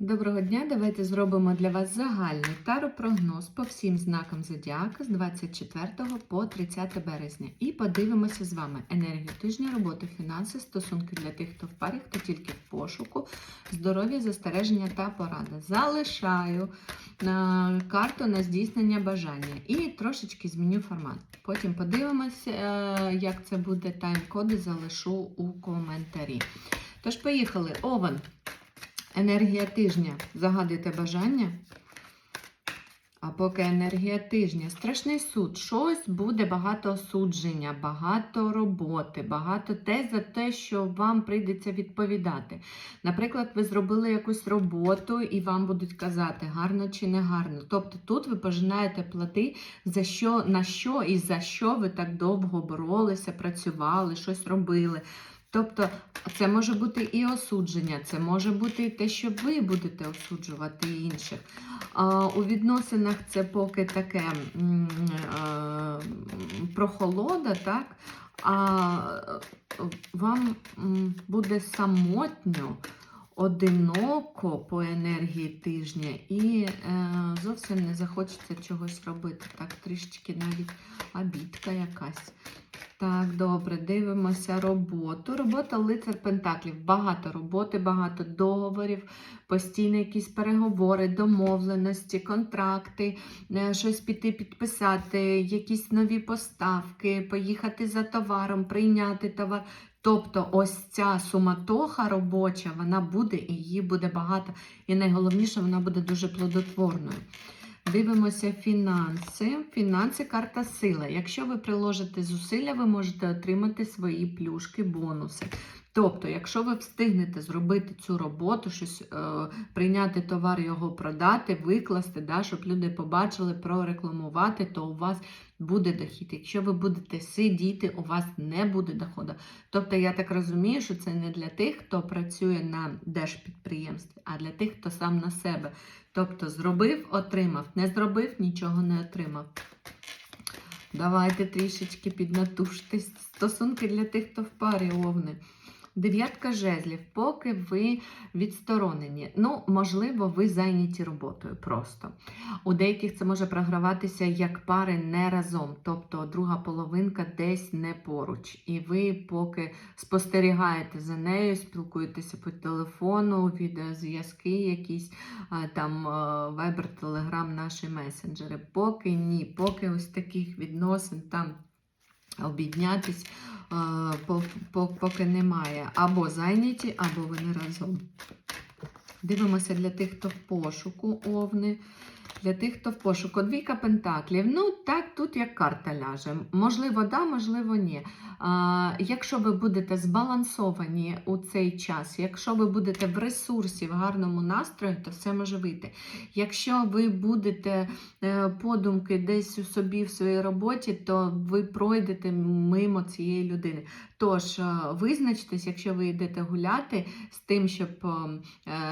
Доброго дня! Давайте зробимо для вас загальний таропрогноз по всім знакам зодіака з 24 по 30 березня. І подивимося з вами енергію тижня, роботи, фінанси, стосунки для тих, хто в парі, хто тільки в пошуку, здоров'я, застереження та порада. Залишаю е, карту на здійснення бажання і трошечки зміню формат. Потім подивимося, е, як це буде. Тайм-коди залишу у коментарі. Тож, поїхали. Овен. Енергія тижня. Загадуйте бажання. А поки енергія тижня. Страшний суд. Щось буде багато осудження, багато роботи, багато те за те, що вам прийдеться відповідати. Наприклад, ви зробили якусь роботу і вам будуть казати, гарно чи не гарно. Тобто тут ви пожинаєте плати за що, на що і за що ви так довго боролися, працювали, щось робили. Тобто це може бути і осудження, це може бути і те, що ви будете осуджувати інших. А, у відносинах це поки таке м, е, прохолода, так? а е, вам буде самотньо, одиноко по енергії тижня і е, зовсім не захочеться чогось робити. Так, трішечки навіть обідка якась. Так, добре, дивимося роботу. Робота лицар Пентаклів. Багато роботи, багато договорів, постійні якісь переговори, домовленості, контракти, е, щось піти підписати, якісь нові поставки, поїхати за товаром, прийняти товар. Тобто ось ця суматоха робоча, вона буде і її буде багато. І найголовніше, вона буде дуже плодотворною. Дивимося фінанси. Фінанси карта сила. Якщо ви приложите зусилля, ви можете отримати свої плюшки, бонуси. Тобто, якщо ви встигнете зробити цю роботу, щось е, прийняти товар, його продати, викласти, да, щоб люди побачили, прорекламувати, то у вас буде дохід. Якщо ви будете сидіти, у вас не буде доходу. Тобто, я так розумію, що це не для тих, хто працює на держпідприємстві, а для тих, хто сам на себе. Тобто, зробив, отримав, не зробив, нічого не отримав. Давайте трішечки піднатужтесь. Стосунки для тих, хто в парі овни. Дев'ятка жезлів, поки ви відсторонені. Ну, можливо, ви зайняті роботою просто. У деяких це може програватися як пари не разом, тобто друга половинка десь не поруч. І ви поки спостерігаєте за нею, спілкуєтеся по телефону, відеозв'язки, якісь там Telegram, наші месенджери. Поки ні, поки ось таких відносин там обіднятись по- поки немає. Або зайняті, або вони разом. Дивимося для тих, хто в пошуку овни. Для тих, хто в пошуку. Двійка пентаклів. Ну, так, тут як карта ляже. Можливо, да, можливо, ні. А, якщо ви будете збалансовані у цей час, якщо ви будете в ресурсі, в гарному настрої, то все може вийти. Якщо ви будете е, подумки десь у собі в своїй роботі, то ви пройдете мимо цієї людини. Тож, е, визначтесь, якщо ви йдете гуляти з тим, щоб е,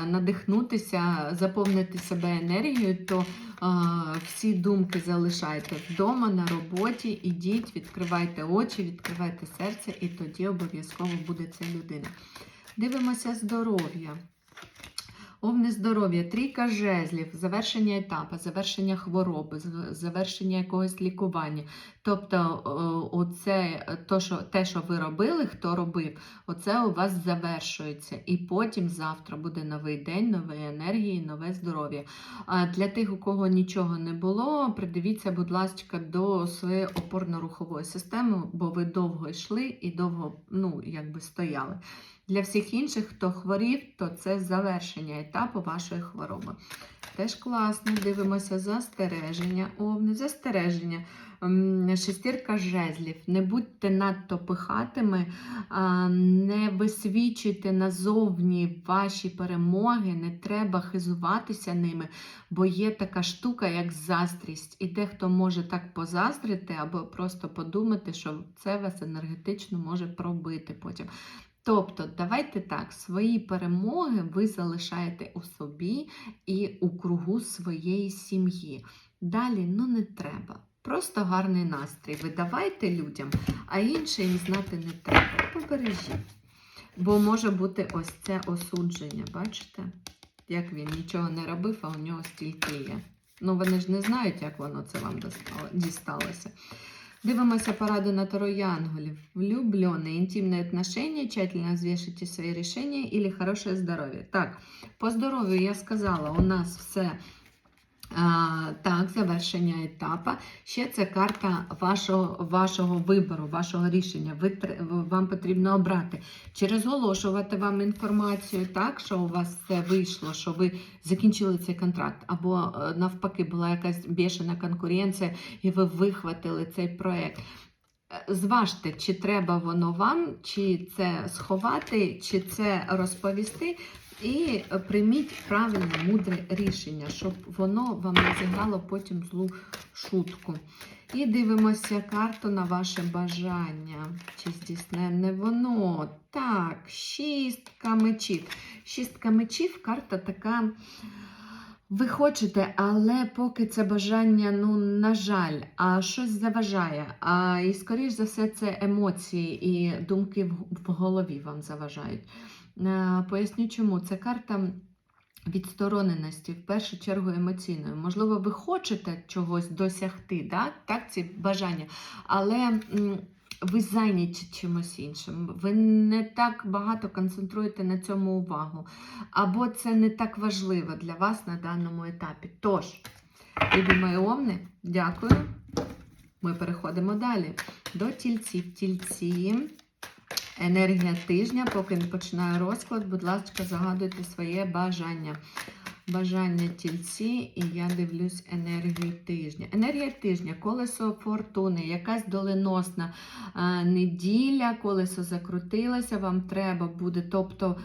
надихнутися, заповнити себе енергією, то е, всі думки залишайте вдома, на роботі, ідіть, відкривайте очі, відкривайте серце, і тоді обов'язково буде ця людина. Дивимося здоров'я. Овне здоров'я, трійка жезлів, завершення етапу, завершення хвороби, завершення якогось лікування. Тобто, оце, то, що, те, що ви робили, хто робив, оце у вас завершується. І потім завтра буде новий день, нові енергії, нове здоров'я. А для тих, у кого нічого не було, придивіться, будь ласка, до своєї опорно-рухової системи, бо ви довго йшли і довго ну, якби стояли. Для всіх інших, хто хворів, то це завершення етапу вашої хвороби. Теж класно, дивимося застереження. Овни, застереження. М, Шестірка жезлів. Не будьте надто пихатими, не висвічуйте назовні ваші перемоги, не треба хизуватися ними, бо є така штука, як заздрість. І дехто може так позаздрити або просто подумати, що це вас енергетично може пробити потім. Тобто, давайте так, свої перемоги ви залишаєте у собі і у кругу своєї сім'ї. Далі ну не треба. Просто гарний настрій. Ви давайте людям, а інше їм знати не треба. Побережіть. Бо може бути ось це осудження, бачите? як він нічого не робив, а у нього стільки є. Ну, вони ж не знають, як воно це вам дісталося. Дивимося пораду на Таро Янголів. Влюбленные, интимные отношения, тщательно взвешивайте свои решения или хорошее здоровье. Так, по здоров'ю я сказала, у нас все так, завершення етапа. Ще це карта вашого, вашого вибору, вашого рішення. Ви, вам потрібно обрати, чи розголошувати вам інформацію так, що у вас все вийшло, що ви закінчили цей контракт, або е, навпаки була якась бешена конкуренція, і ви вихватили цей проект. Е, Зважте, чи треба воно вам, чи це сховати, чи це розповісти. І е, прийміть правильне, мудре рішення, щоб воно вам не зіграло потім злу шутку. І дивимося карту на ваше бажання. Чи здійсненне воно? Так, шістка мечів. Шістка мечів карта така. Ви хочете, але поки це бажання, ну, на жаль, а щось заважає. А, і, скоріш за все, це емоції і думки в, в голові вам заважають. Е, Поясню чому. Це карта відстороненості, в першу чергу емоційної. Можливо, ви хочете чогось досягти, да? так, ці бажання, але ви зайняті чимось іншим. Ви не так багато концентруєте на цьому увагу. Або це не так важливо для вас на даному етапі. Тож, любі мої омни, дякую. Ми переходимо далі до тільців. Тільці. Енергія тижня, поки не починаю розклад, будь ласка, загадуйте своє бажання. Бажання тільці, і я дивлюсь енергію тижня. Енергія тижня, колесо фортуни, якась доленосна неділя, колесо закрутилося, вам треба буде. Тобто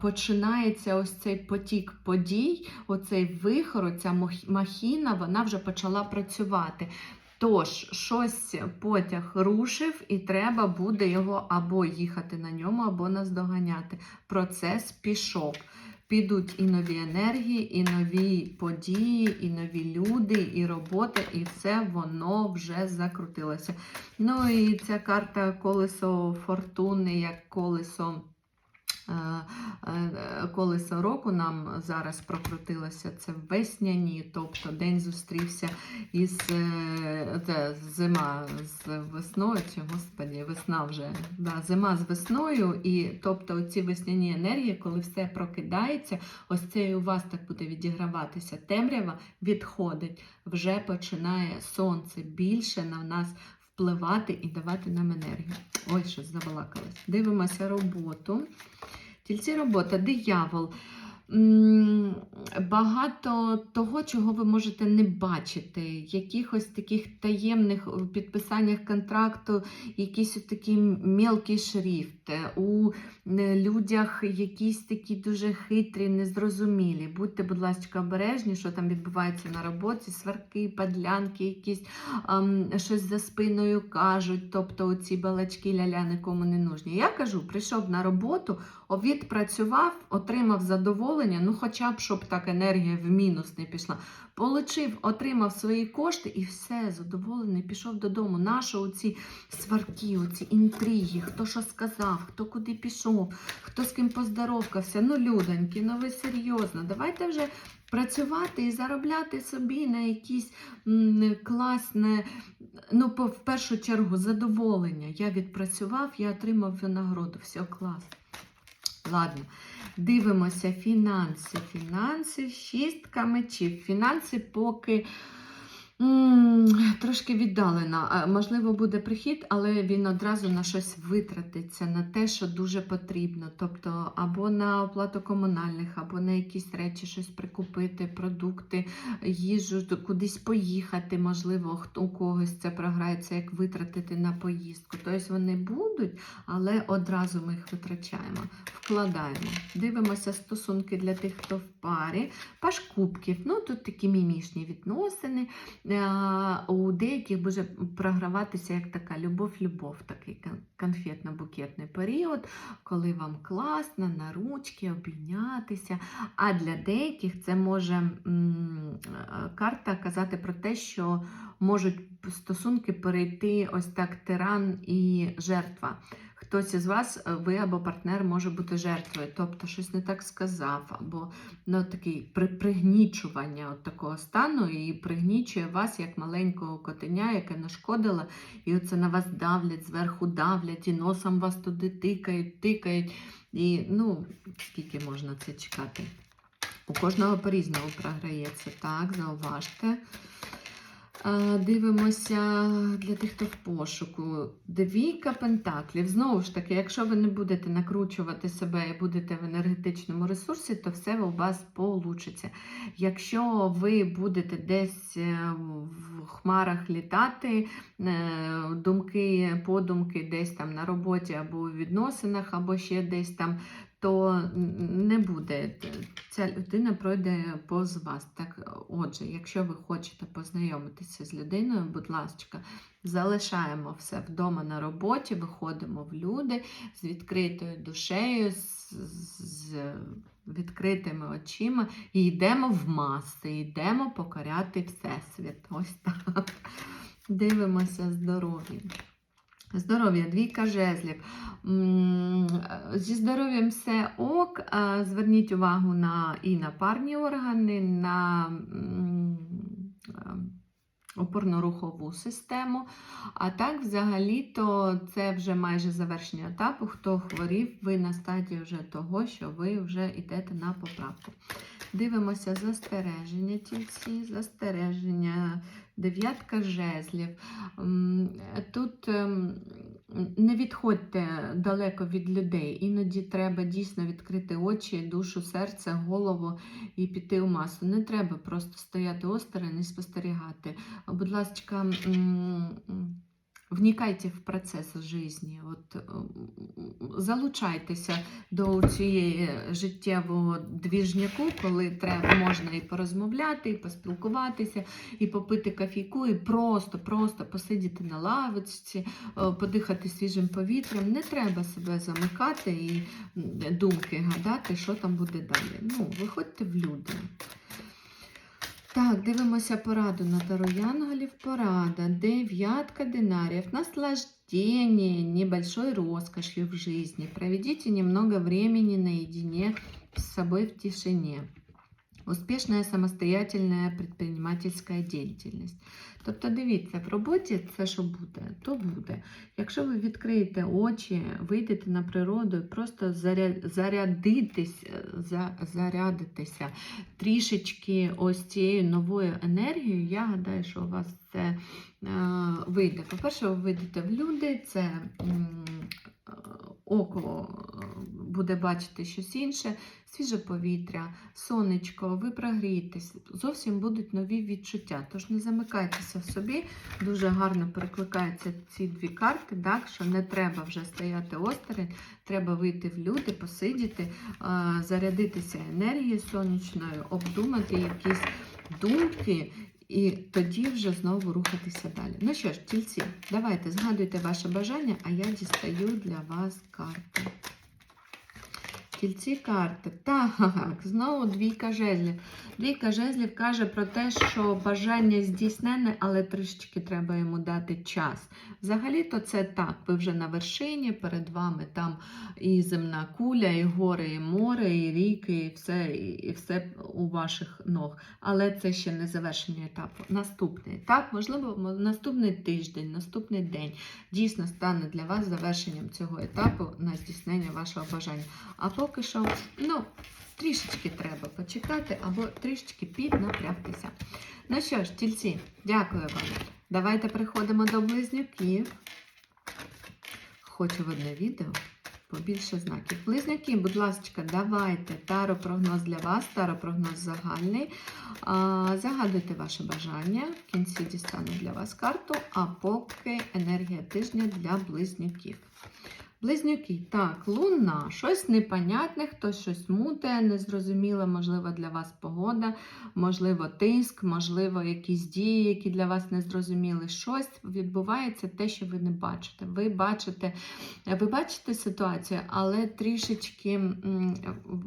починається ось цей потік подій, оцей вихор, оця махіна, вона вже почала працювати. Тож, щось потяг рушив, і треба буде його або їхати на ньому, або наздоганяти. Процес пішов. Підуть і нові енергії, і нові події, і нові люди, і робота, і все воно вже закрутилося. Ну і ця карта колесо фортуни, як колесо. Е, е, Колесо року нам зараз прокрутилося це весняні, тобто день зустрівся із е, це, зима з весною, чи господі, весна вже да, зима з весною, і тобто ці весняні енергії, коли все прокидається, ось це і у вас так буде відіграватися. Темрява відходить, вже починає сонце більше на нас впливати і давати нам енергію. Ой, щось забалакалась. Дивимося роботу. Тільці робота, диявол. Багато того, чого ви можете не бачити, якихось таких таємних е, підписаннях контракту, якийсь такий мелкий шрифт, е, у людях якісь такі дуже хитрі, незрозумілі. Будьте, будь ласка, обережні, що там відбувається на роботі, сварки, подлянки, якісь ам, щось за спиною кажуть, тобто оці балачки ля-ля нікому не нужні. Я кажу, прийшов на роботу, відпрацював, отримав задоволення, ну хоча б щоб так енергія в мінус не пішла. Получив, отримав свої кошти і все, задоволений, пішов додому. Наші оці сварки, оці інтриги, хто що сказав, хто куди пішов, хто з ким поздоровкався. Ну, людоньки, ну ви серйозно, давайте вже працювати і заробляти собі на якісь класне, ну, в першу чергу, задоволення. Я відпрацював, я отримав винагороду. Все клас. Ладно, дивимося фінанси. Фінанси, шістка мечів. Фінанси поки трошки віддалена. Можливо, буде прихід, але він одразу на щось витратиться, на те, що дуже потрібно. Тобто, або на оплату комунальних, або на якісь речі, щось прикупити, продукти, їжу, кудись поїхати. Можливо, хто у когось це програється, як витратити на поїздку. Тобто вони будуть, але одразу ми їх витрачаємо, вкладаємо. Дивимося стосунки для тих, хто в парі. Паш кубків. Ну тут такі мімішні відносини. Е, У деяких буде програватися як така любов-любов, такий конфетно-букетний період, коли вам класно на ручки обійнятися. А для деяких це може е, карта казати про те, що можуть стосунки перейти ось так тиран і жертва. Хтось із вас, е, ви або партнер може бути жертвою, тобто щось не так сказав, або ну, такий при, пригнічування от такого стану і пригнічує вас як маленького котеня, яке нашкодило, і оце на вас давлять, зверху давлять, і носом вас туди тикають, тикають. І ну, скільки можна це чекати? У кожного по-різному програється. Так, зауважте. Дивимося для тих, хто в пошуку. Двійка пентаклів. Знову ж таки, якщо ви не будете накручувати себе і будете в енергетичному ресурсі, то все у вас получиться. Якщо ви будете десь е, в хмарах літати, е, думки, подумки десь там на роботі або у відносинах, або ще десь там, то не буде. Ця людина пройде повз вас. Так, отже, якщо ви хочете познайомитися з людиною, будь ласка, залишаємо все вдома на роботі, виходимо в люди з відкритою душею, з, відкритими очима і йдемо в маси, йдемо покоряти Всесвіт. Ось так. Дивимося здоров'я. Здоров'я, двійка жезлів. Зі здоров'ям все ок. Зверніть увагу на і на парні органи, на опорно-рухову систему. А так, взагалі-то це вже майже завершення етапу. Хто хворів, ви на стадії вже того, що ви вже йдете на поправку. Дивимося застереження, тільці, застереження, дев'ятка жезлів. Тут ем, не відходьте далеко від людей. Іноді треба дійсно відкрити очі, душу, серце, голову і піти у масу. Не треба просто стояти осторонь і спостерігати. Будь ласка, вникайте в процес житті. От, залучайтеся до цієї життєвого двіжняку, коли треба, можна і порозмовляти, і поспілкуватися, і попити кофійку, і просто, просто посидіти на лавочці, е, подихати свіжим повітрям. Не треба себе замикати і думки гадати, що там буде далі. Ну, виходьте в люди. Так, дивимося пораду на Таро Янголів. Порада. Дев'ятка динарів. Наслаждение небольшой роскошью в жизни. Проведите немного времени наедине с собой в тишине. Успішна самостоятельна предпринимательська діяльність. Тобто, дивіться, в роботі це що буде, то буде. Якщо ви відкриєте очі, вийдете на природу просто зарядитись, е, зарядитеся трішечки ось цією новою енергією, я гадаю, що у вас це е, вийде. По-перше, ви вийдете в люди, це око е, буде бачити щось інше, свіже повітря, сонечко, ви прогрієтесь, зовсім будуть нові відчуття. Тож не замикайтеся в собі, дуже гарно перекликаються ці дві карти, так, що не треба вже стояти осторонь, треба вийти в люди, посидіти, е, зарядитися енергією сонячною, обдумати якісь думки. І тоді вже знову рухатися далі. Ну що ж, тільці, давайте згадуйте ваше бажання, а я дістаю для вас карти. Тільці карти. Так, знову двійка жезлів. Двійка жезлів каже про те, що бажання здійснене, але трішечки треба йому дати час. Взагалі-то це так. Ви вже на вершині, перед вами там і земна куля, і гори, і море, і ріки, і все, і, все у ваших ног. Але це ще не завершення етапу. Наступний етап, можливо, наступний тиждень, наступний день дійсно стане для вас завершенням цього етапу на здійснення вашого бажання. А поки що, ну, трішечки треба почекати або трішечки піднапрягтися. Ну що ж, тільці, дякую вам. Давайте переходимо до близнюків. Хочу в одне відео побільше знаків. Близнюки, будь ласка, давайте таро-прогноз для вас, таро-прогноз загальний. А, Загадуйте ваше бажання. В кінці дістану для вас карту, а поки енергія тижня для близнюків. Близнюки, так, луна, щось непонятне, хтось щось муте, незрозуміле, можливо, для вас погода, можливо, тиск, можливо, якісь дії, які для вас незрозуміли. Щось відбувається те, що ви не бачите. Ви бачите, ви бачите ситуацію, але трішечки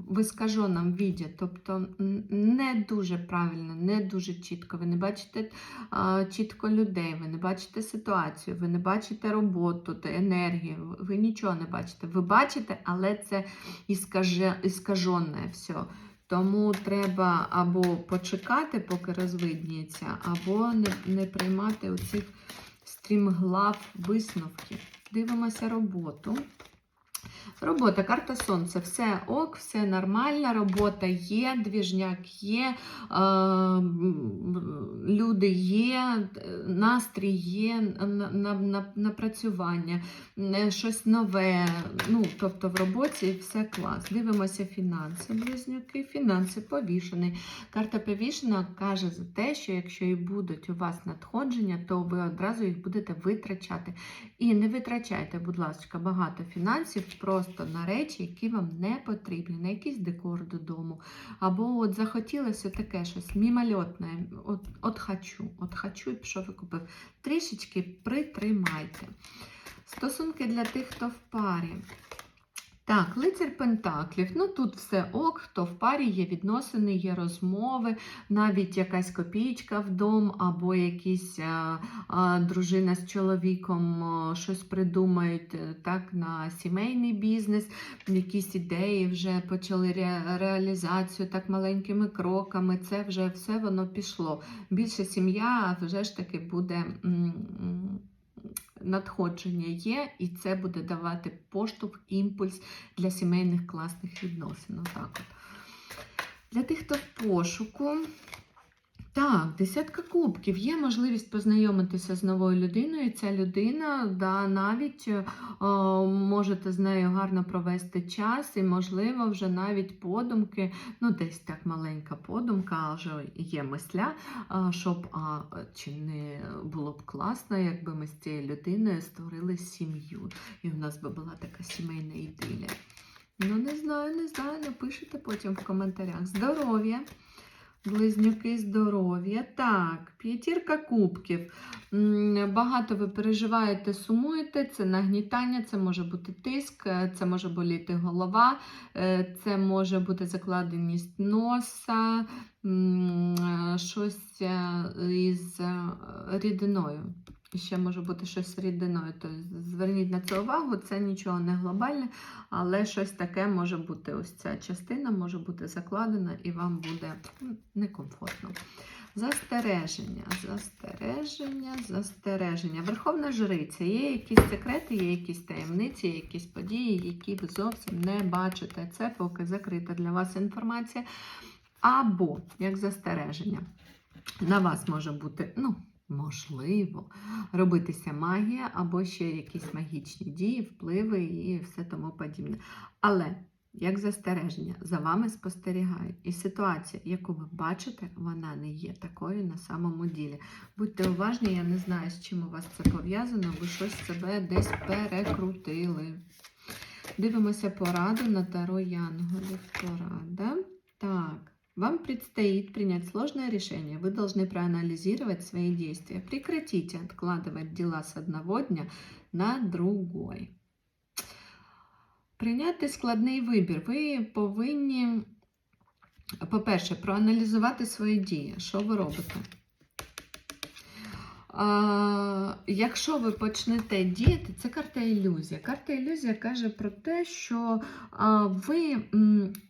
в іскаженому віді, тобто не дуже правильно, не дуже чітко. Ви не бачите а, чітко людей, ви не бачите ситуацію, ви не бачите роботу енергію, ви нічого нічого не бачите. Ви бачите, але це іскаже, іскажене все. Тому треба або почекати, поки розвидніється, або не, не приймати оцих стрімглав висновків. Дивимося роботу. Робота, карта сонця, все ок, все нормально, робота є, двіжняк є, е, люди є, настрій є, на, на, на, напрацювання, е, щось нове. Ну, тобто в роботі все клас. Дивимося фінанси, близнюки, фінанси повішений. Карта повішена каже за те, що якщо і будуть у вас надходження, то ви одразу їх будете витрачати. І не витрачайте, будь ласка, багато фінансів просто на речі, які вам не потрібні, на якийсь декор додому. Або от захотілося таке щось мімольотне, от, от хочу, от хочу і ви купив. Трішечки притримайте. Стосунки для тих, хто в парі. Так, лицар Пентаклів. Ну тут все ок, хто в парі є відносини, є розмови, навіть якась копійка вдома, або якісь а, а, дружина з чоловіком а, щось придумають е, так, на сімейний бізнес, якісь ідеї вже почали ре, реалізацію так маленькими кроками. Це вже все воно пішло. Більше сім'я вже ж таки буде. м, м, Надходження є, і це буде давати поштовх, імпульс для сімейних класних відносин. Отак от. Для тих, хто в пошуку. Так, десятка кубків. Є можливість познайомитися з новою людиною. Ця людина, да, навіть е, можете з нею гарно провести час, і, можливо, вже навіть подумки, ну, десь так маленька подумка, вже є мисля, а, щоб а, чи не було б класно, якби ми з цією людиною створили сім'ю. І в нас би була така сімейна ідилія. Ну, не знаю, не знаю, напишите потім в коментарях. Здоров'я. Близнюки здоров'я. Так, п'ятірка кубків. Багато ви переживаєте, сумуєте, це нагнітання, це може бути тиск, е, це може боліти голова, е, це може бути закладеність носа, е, щось із рідиною. Ще може бути щось з рідиною. Тобто зверніть на це увагу, це нічого не глобальне, але щось таке може бути. Ось ця частина може бути закладена і вам буде некомфортно. Застереження, застереження, застереження. Верховна жриця. Є якісь секрети, є якісь таємниці, є якісь події, які ви зовсім не бачите. Це поки закрита для вас інформація. Або як застереження. На вас може бути, ну, можливо, робитися магія, або ще якісь магічні дії, впливи і все тому подібне. Але як застереження, за вами спостерігають. І ситуація, яку ви бачите, вона не є такою на самому ділі. Будьте уважні, я не знаю, з чим у вас це пов'язано, ви щось себе десь перекрутили. Дивимося пораду на Таро Янголів. Порада. Так. Вам предстоит принять сложное решение. Вы должны проанализировать свои действия. Прекратите откладывать дела с одного дня на другой. Прийняти складний вибір. Ви повинні, по-перше, проаналізувати свої дії. Що ви робите? Якщо ви почнете діяти, це карта ілюзія. Карта ілюзія каже про те, що ви,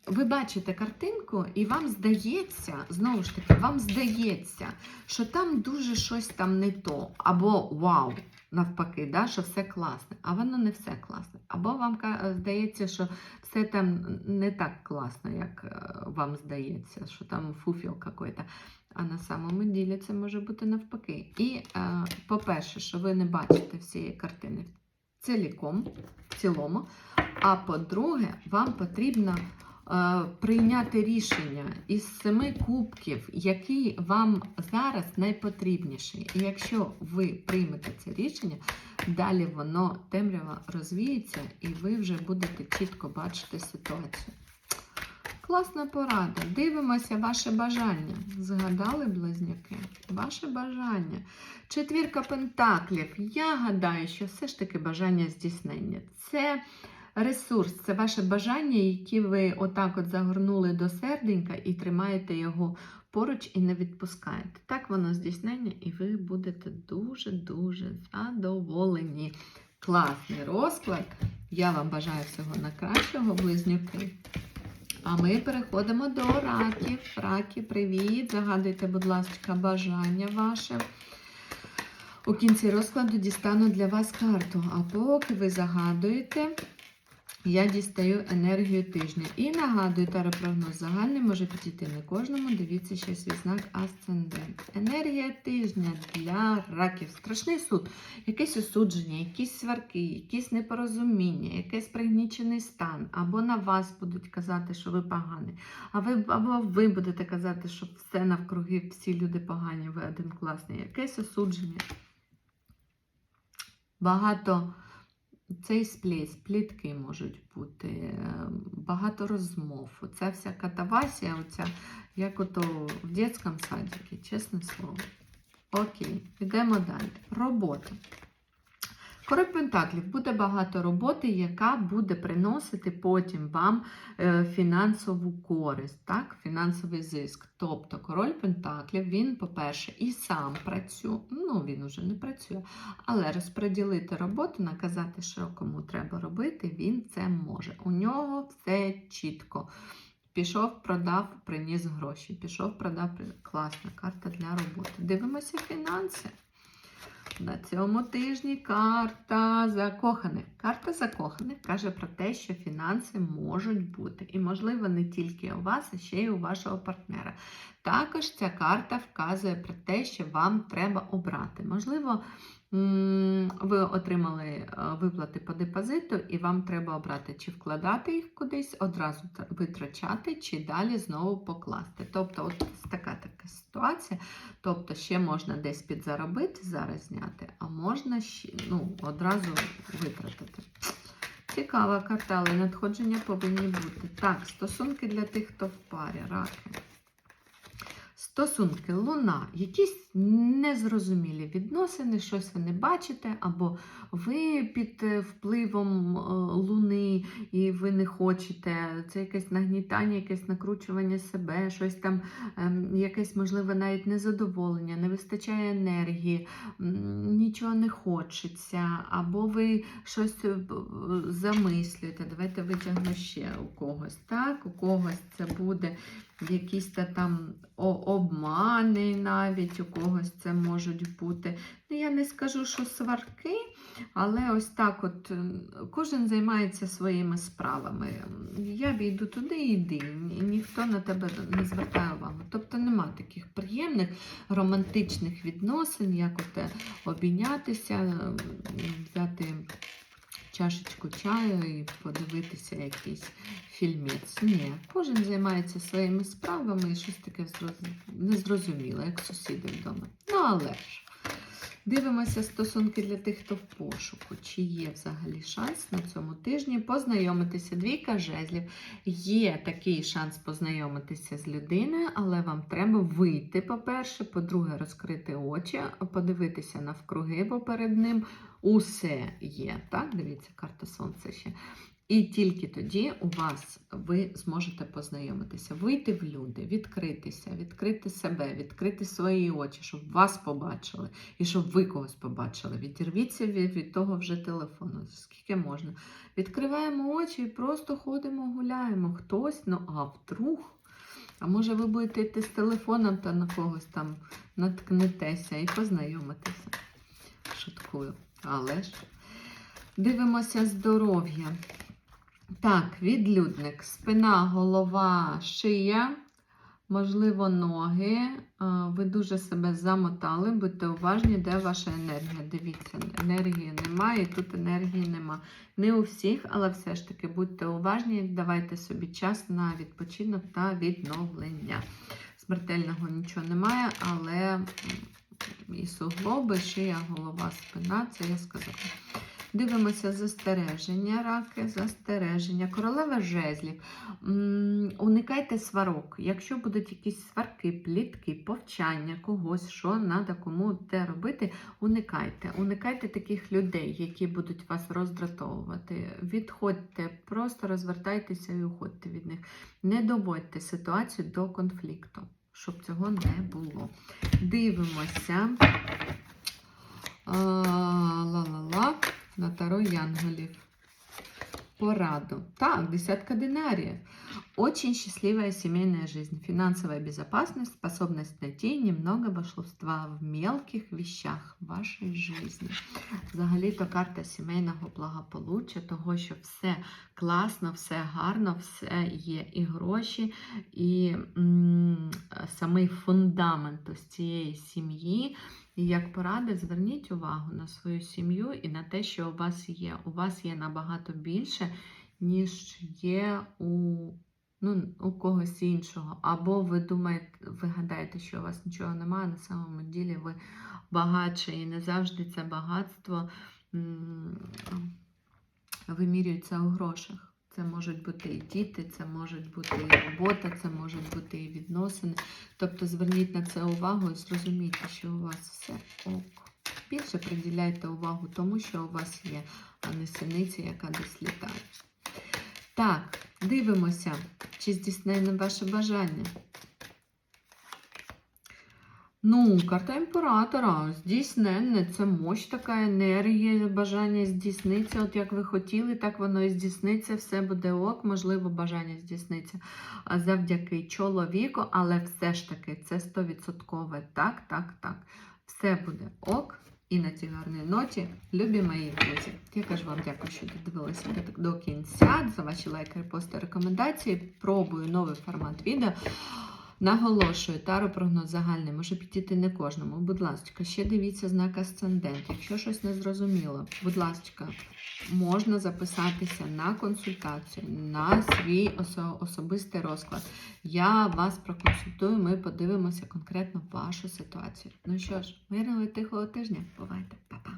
ви бачите картинку, і вам здається, знову ж таки, вам здається, що там дуже щось там не то, або вау, навпаки, да, що все класне, а воно не все класне. Або вам здається, що все там не так класно, як е, вам здається, що там фуфіл какой-то. А на самому ділі це може бути навпаки. І, е, по-перше, що ви не бачите всієї картини ціліком, в цілому. А по-друге, вам потрібно е, прийняти рішення із семи кубків, який вам зараз найпотрібніший. І якщо ви приймете це рішення, далі воно темрява розвіється, і ви вже будете чітко бачити ситуацію. Класна порада. Дивимося ваше бажання. Згадали, близнюки? Ваше бажання. Четвірка пентаклів. Я гадаю, що все ж таки бажання здійснення. Це ресурс, це ваше бажання, яке ви отак от загорнули до серденька і тримаєте його поруч і не відпускаєте. Так воно здійснення, і ви будете дуже-дуже задоволені. класний розклад. Я вам бажаю всього найкращого, близнюки. А ми переходимо до раків. Раки, привіт! Загадуйте, будь ласка, бажання ваше. У кінці розкладу дістану для вас карту. А поки ви загадуєте, я дістаю енергію тижня. І нагадую, таропрогноз загальний може підійти не кожному. Дивіться ще свій знак асцендент. Енергія тижня для раків. Страшний суд, якесь осудження, якісь сварки, якісь непорозуміння, якийсь пригнічений стан. Або на вас будуть казати, що ви погані. А ви, або ви будете казати, що все навкруги, всі люди погані, ви один класний. Якесь осудження. Багато цей спліс, плітки можуть бути, е, багато розмов. Оця вся катавасія, оця, як ото в дитячому садіку, чесне слово. Окей, йдемо далі. Робота. Король Пентаклів буде багато роботи, яка буде приносити потім вам е, фінансову користь, так? фінансовий зиск. Тобто король Пентаклів, він, по-перше, і сам працює, ну він уже не працює, але розподілити роботу, наказати, що кому треба робити, він це може. У нього все чітко. Пішов, продав, приніс гроші. Пішов, продав, приніс. Класна карта для роботи. Дивимося фінанси. На цьому тижні карта закоханих. Карта закоханих каже про те, що фінанси можуть бути. І, можливо, не тільки у вас, а ще й у вашого партнера. Також ця карта вказує про те, що вам треба обрати. Можливо, ви отримали е, виплати по депозиту, і вам треба обрати, чи вкладати їх кудись, одразу витрачати, чи далі знову покласти. Тобто, от така така ситуація. Тобто ще можна десь підзаробити, зараз зняти, а можна ще, ну, одразу витратити. Цікава карта, але надходження повинні бути. Так, стосунки для тих, хто в парі, раки. Стосунки, луна, якісь незрозумілі відносини, щось ви не бачите, або ви під е, впливом е, луни і ви не хочете. Це якесь нагнітання, якесь накручування себе, щось там, ем, якесь, можливо, навіть незадоволення, не вистачає енергії, нічого не хочеться, або ви щось е, замислюєте. Давайте витягну ще у когось. Так, у когось це буде якісь та там обмани навіть у когось це можуть бути. Ну, я не скажу, що сварки, але ось так от кожен займається своїми справами. Я бійду туди, і йди. Ні- Ніхто на тебе не звертає увагу. Тобто нема таких приємних романтичних відносин, як от обійнятися, взяти чашечку чаю і подивитися якийсь фільмець. Ні, кожен займається своїми справами і щось таке незрозуміле, як сусіди вдома. Ну, але ж. Дивимося стосунки для тих, хто в пошуку. Чи є взагалі шанс на цьому тижні познайомитися? Двійка жезлів. Є такий шанс познайомитися з людиною, але вам треба вийти, по-перше, по-друге, розкрити очі, подивитися навкруги, бо перед ним усе є. Так, дивіться, карта сонця ще. І тільки тоді у вас ви зможете познайомитися, вийти в люди, відкритися, відкрити себе, відкрити свої очі, щоб вас побачили і щоб ви когось побачили. Відірвіться від, від того вже телефону, скільки можна. Відкриваємо очі і просто ходимо, гуляємо. Хтось, ну а вдруг. А може ви будете йти з телефоном та на когось там наткнетеся і познайомитеся. Шуткую. Але ж дивимося здоров'я. Так, відлюдник, спина, голова, шия, можливо, ноги. Ви дуже себе замотали, будьте уважні, де ваша енергія. Дивіться, енергії немає, тут енергії нема. Не у всіх, але все ж таки будьте уважні, давайте собі час на відпочинок та відновлення. Смертельного нічого немає, але і суглоби, шия, голова, спина, це я сказала. Дивимося застереження, раки, застереження. Королева жезлів. Уникайте сварок. Якщо будуть якісь сварки, плітки, повчання когось, що треба кому де робити, уникайте. Уникайте таких людей, які будуть вас роздратовувати. Відходьте, просто розвертайтеся і уходьте від них. Не доводьте ситуацію до конфлікту, щоб цього не було. Дивимося. Ла-ла-ла. на Таро Янголів. Пораду. Так, десятка динариев. Очень счастливая семейная жизнь, финансовая безопасность, способность найти немного волшебства в мелких вещах вашої жизни. Взагалі-то карта сімейного благополуччя, того, що все класно, все гарно, все є і гроші, і м, самий фундамент ось цієї сім'ї. І як порада, зверніть увагу на свою сім'ю і на те, що у вас є. У вас є набагато більше, ніж є у, ну, у когось іншого. Або ви думаєте, ви гадаєте, що у вас нічого немає, на самому ділі ви багатше. І не завжди це багатство вимірюється у грошах. Це можуть бути і діти, це можуть бути і робота, це можуть бути і відносини. Тобто зверніть на це увагу і зрозумійте, що у вас все ок. Більше приділяйте увагу тому, що у вас є, а не синиці, яка десь літає. Так, дивимося, чи здійснене ваше бажання. Ну, карта імператора, здійсненне, це мощ така енергія, бажання здійсниться. От як ви хотіли, так воно і здійсниться, все буде ок, можливо, бажання здійсниться завдяки чоловіку, але все ж таки це 100% так, так, так. Все буде ок. І на цій гарній ноті, любі мої друзі, я кажу вам дякую, що додивилися до, кінця. За ваші лайки, репости, рекомендації. Пробую новий формат відео. Наголошую, таро прогноз загальний може підійти не кожному. Будь ласка, ще дивіться знак асцендент. Якщо щось не зрозуміло, будь ласка, можна записатися на консультацію, на свій осо- особистий розклад. Я вас проконсультую, ми подивимося конкретно вашу ситуацію. Ну що ж, мирного і тихого тижня. Бувайте, Па-па.